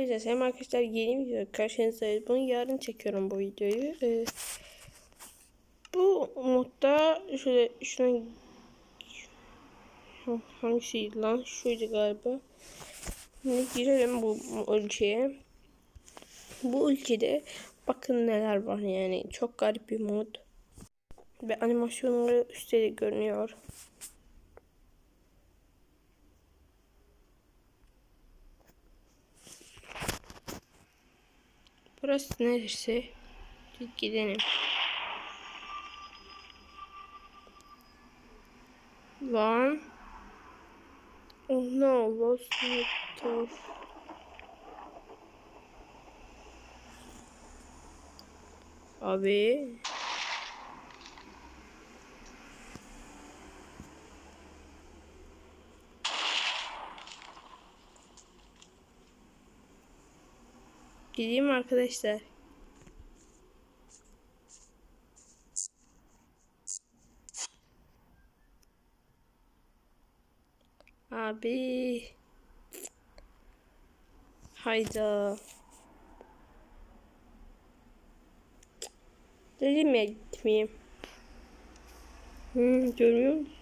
Evet selam arkadaşlar yeni video karşınızdayız. Bunu yarın çekiyorum bu videoyu. Ee, bu modda şöyle şuna hangisiydi lan? Şuydu galiba. Şimdi girelim bu ülkeye. Bu ülkede bakın neler var yani. Çok garip bir mod. Ve animasyonları üstelik görünüyor. Burası neresi? Gidelim. Lan. Oh no, lost motor. Abi. Gideyim arkadaşlar. Abi. Hayda. Dedim ya gitmeyeyim. Hmm, görmüyor musun?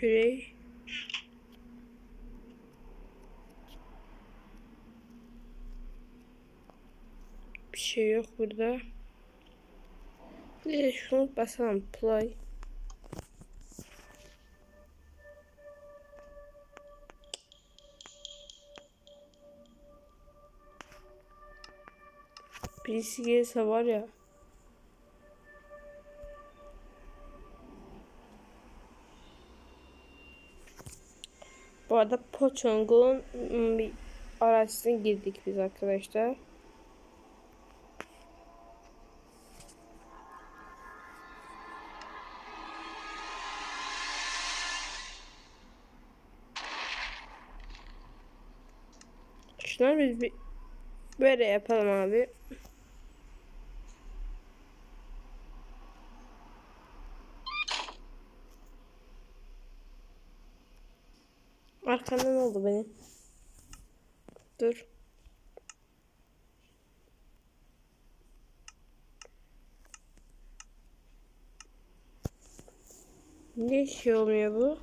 Şurayı. Bir şey yok burada. Bir de şunu basalım. Play. Birisi gelirse var ya. Bu arada Pochong'un bir araçsına girdik biz arkadaşlar. Şunları biz bir böyle yapalım abi. Arkamda ne oldu benim? Dur. Ne şey olmuyor bu?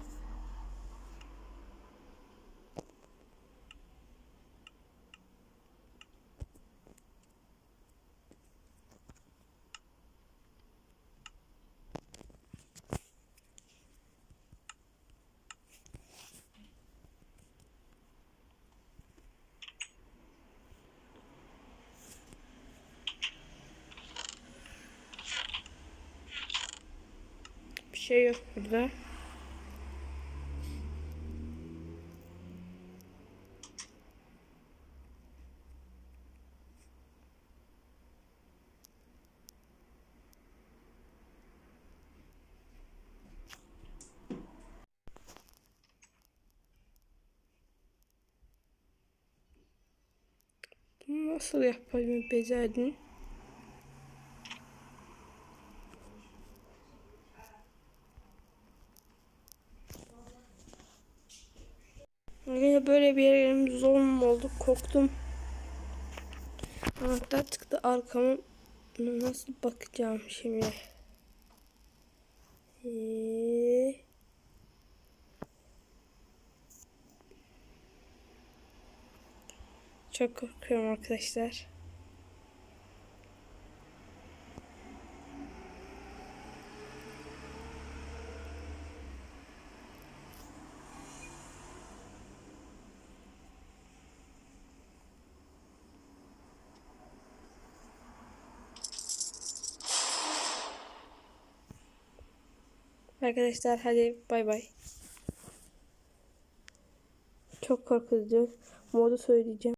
Şey yok burada. Nasıl yapayım becerdin? Yine böyle bir yerim zor mu oldu? Korktum. Anahtar çıktı arkamı nasıl bakacağım şimdi? Ee... Çok korkuyorum arkadaşlar. Arkadaşlar hadi bay bay. Çok korkutucu. Modu söyleyeceğim.